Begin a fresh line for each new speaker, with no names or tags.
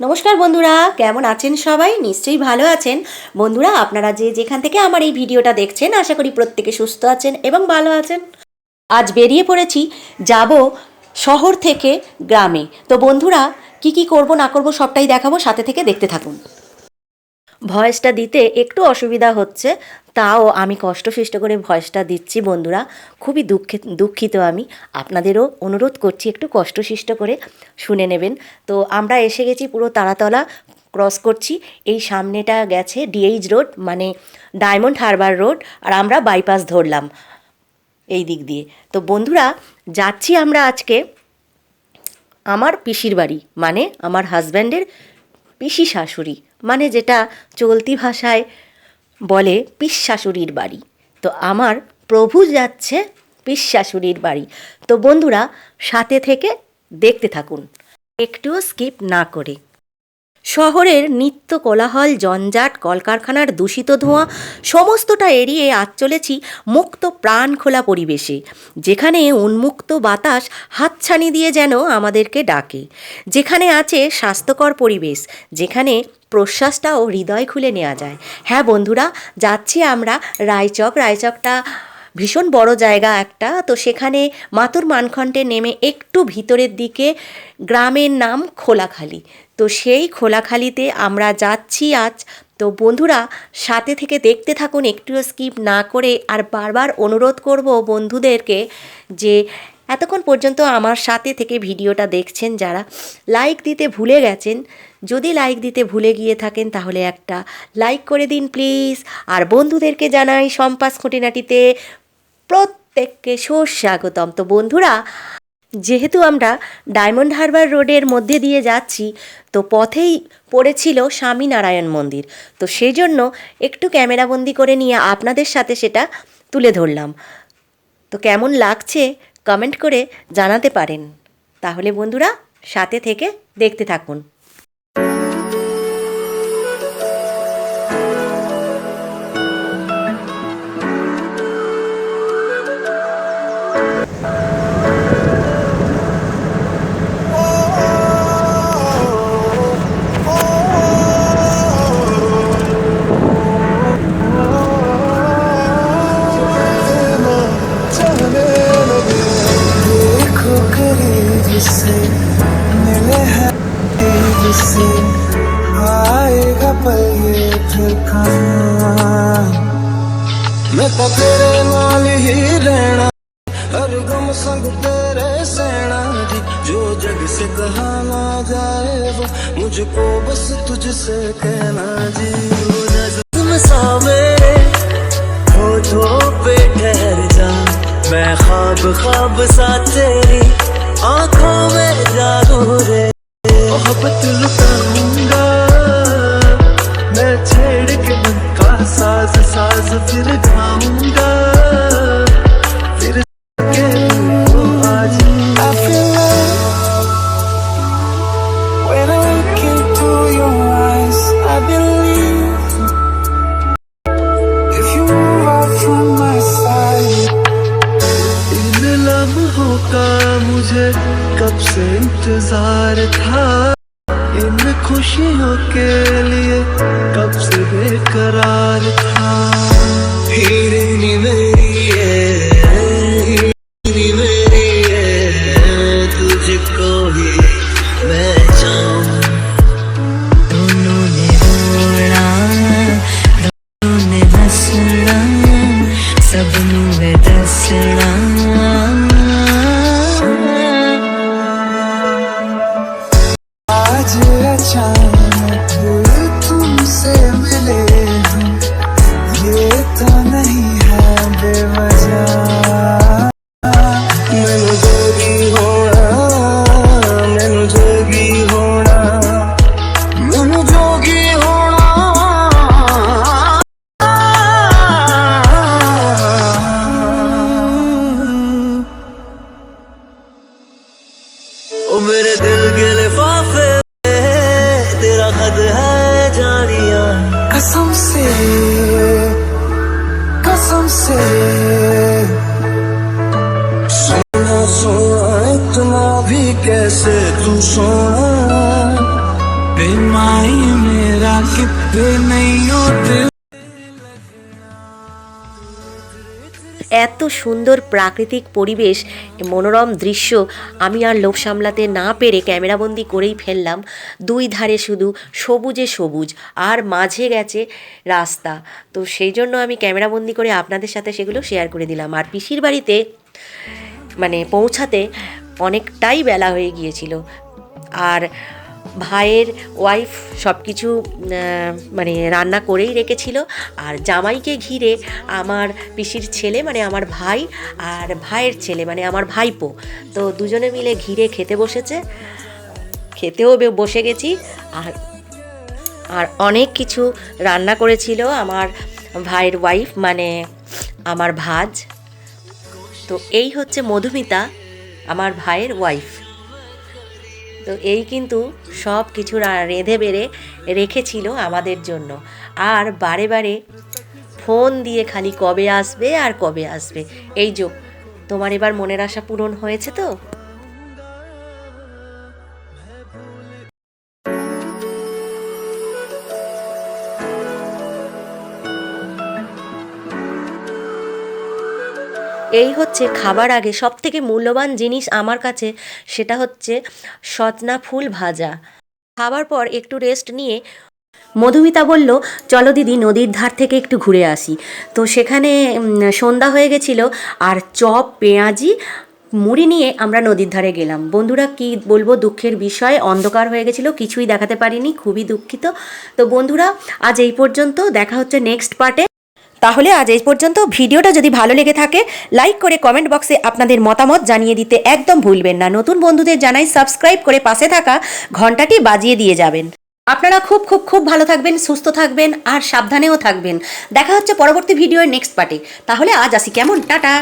নমস্কার বন্ধুরা, কেমন আছেন সবাই? নিশ্চয়ই ভালো আছেন। বন্ধুরা, আপনারা যে যেখান থেকে আমার এই ভিডিওটা দেখছেন, আশা করি প্রত্যেকে সুস্থ আছেন এবং ভালো আছেন। আজ বেরিয়ে পড়েছি, যাব শহর থেকে গ্রামে। তো বন্ধুরা, কি কি করব, না করব, সবটাই দেখাবো, সাথে থেকে দেখতে থাকুন। ভয়েসটা দিতে একটু অসুবিধা হচ্ছে তাও আমি কষ্টফিষ্ট করে ভয়েসটা দিচ্ছি, বন্ধুরা। খুবই দুঃখে, দুঃখিত আমি। আপনাদেরও অনুরোধ করছি একটু কষ্টসিষ্ট করে শুনে নেবেন। তো আমরা এসে গেছি পুরো তারাতলা, ক্রস করছি। এই সামনেটা গেছে ডিএইচ রোড মানে ডায়মন্ড হারবার রোড আর আমরা বাইপাস ধরলাম এই দিক দিয়ে। তো বন্ধুরা, যাচ্ছি আমরা আজকে আমার পিসির বাড়ি মানে আমার হাজব্যান্ডের পিসি শাশুড়ি মানে যেটা চলতি ভাষায় বলে পিস শাশুড়ির বাড়ি। তো আমার প্রভু যাচ্ছে পিস শাশুড়ির বাড়ি। তো বন্ধুরা, সাথে থেকে দেখতে থাকুন। একটুও স্কিপ না করে। শহরের নিত্য কোলাহল, জঞ্জাট, কলকারখানার দূষিত ধোঁয়া, সমস্তটা এড়িয়ে আজ চলেছি মুক্ত প্রাণ খোলা পরিবেশে, যেখানে উন্মুক্ত বাতাস হাতছানি দিয়ে যেন আমাদেরকে ডাকে। যেখানে আছে স্বাস্থ্যকর পরিবেশ, যেখানে প্রশ্বাসটাও হৃদয় খুলে নেওয়া যায়। হ্যাঁ বন্ধুরা, যাচ্ছি আমরা রায়চক। রায়চকটা ভীষণ বড় জায়গা একটা। তো সেখানে মাতুর মানখণ্ডে নেমে একটু ভিতরের দিকে গ্রামের নাম খোলাখালি। তো সেই খোলাখালিতে আমরা যাচ্ছি আজ। তো বন্ধুরা, সাথে থেকে দেখতে থাকুন, একটুও স্কিপ না করে আর বারবার অনুরোধ করব বন্ধুদেরকে যে এতক্ষণ পর্যন্ত আমার সাথে থেকে ভিডিওটা দেখছেন যারা। লাইক দিতে ভুলে গেছেন, যদি লাইক দিতে ভুলে গিয়ে থাকেন তাহলে একটা লাইক করে দিন প্লিজ আর বন্ধুদেরকে জানাই সম্পাস খুঁটিনাটিতে প্রত্যেককে সুস্বাগতম। তো বন্ধুরা, যেহেতু আমরা ডায়মন্ড হারবার রোডের মধ্যে দিয়ে যাচ্ছি, তো পথেই পড়েছিল স্বামীনারায়ণ মন্দির। তো সেই জন্য একটু ক্যামেরাবন্দি করে নিয়ে আপনাদের সাথে সেটা তুলে ধরলাম। তো কেমন লাগছে কমেন্ট করে জানাতে পারেন। তাহলে বন্ধুরা সাথে থেকে দেখতে থাকুন।
मैं तो तेरे नाल ही रहना हर गम संग तेरे सहना जी जो जग से कहा ना जाए वो मुझको बस तुझसे कहना जी वो नज़र सा मेरे होठों पे ठहर जा मैं ख्वाब ख्वाब सा तेरी मन का साज साज फिर गाऊंगा खुशियों के लिए कब से बेकरार था। हीरे नी ओ मेरे दिल के लिफाफे तेरा खत है जानिया। कसम से कसम से। सोना सोना इतना भी कैसे तू सोना? बे
माई मेरा कितने नहीं होते
এত সুন্দর প্রাকৃতিক পরিবেশ মনোরম দৃশ্য আমি আর লোভ সামলাতে না পেরে ক্যামেরাবন্দি করেই ফেললাম। দুই ধারে শুধু সবুজে সবুজ, আর মাঝে গেছে রাস্তা। তো সেই জন্য আমি ক্যামেরাবন্দি করে আপনাদের সাথে সেগুলো শেয়ার করে দিলাম। আর পিসির বাড়িতে মানে পৌঁছাতে অনেকটাই বেলা হয়ে গিয়েছিল। আর ভাইয়ের ওয়াইফ সব কিছু মানে রান্না করেই রেখেছিল। আর জামাইকে ঘিরে আমার পিসির ছেলে মানে আমার ভাই আর ভাইয়ের ছেলে মানে আমার ভাইপো, তো দুজনে মিলে ঘিরে খেতে বসেছে। খেতেও বসে গেছি। আর আর অনেক কিছু রান্না করেছিল আমার ভাইয়ের ওয়াইফ মানে আমার ভাজ। তো এই হচ্ছে মধুমিতা, আমার ভাইয়ের ওয়াইফ তো এই কিন্তু সব কিছু রেঁধে বেড়ে রেখেছিল আমাদের জন্য। আর বারে বারে ফোন দিয়ে খালি কবে আসবে আর কবে আসবে? এই যোগ তোমার এবার মনের আশা পূরণ হয়েছে তো? এই হচ্ছে খাবার আগে সব থেকে মূল্যবান জিনিস আমার কাছে, সেটা হচ্ছে সজনা ফুল ভাজা। খাবার পর একটু রেস্ট নিয়ে মধুমিতা বলল, চলো দিদি, নদীর ধার থেকে একটু ঘুরে আসি। তো সেখানে সন্ধ্যা হয়ে গেছিল, আর চপ, পেঁয়াজি, মুড়ি নিয়ে আমরা নদীর ধারে গেলাম। বন্ধুরা, কি বলব, দুঃখের বিষয়, অন্ধকার হয়ে গেছিল, কিছুই দেখাতে পারিনি, খুবই দুঃখিত। তো বন্ধুরা, আজ এই পর্যন্ত, দেখা হচ্ছে নেক্সট পার্টে তাহলে আজ এই পর্যন্ত। ভিডিওটা যদি ভালো লেগে থাকে লাইক করে কমেন্ট বক্সে আপনাদের মতামত জানিয়ে দিতে একদম ভুলবেন না। নতুন বন্ধুদের জানাই সাবস্ক্রাইব করে পাশে থাকা ঘন্টাটি বাজিয়ে দিয়ে যাবেন। আপনারা খুব খুব খুব ভালো থাকবেন, সুস্থ থাকবেন আর সাবধানেও থাকবেন। দেখা হচ্ছে পরবর্তী ভিডিওর নেক্সট পার্টে তাহলে আজ আসি কেমন? টাটা!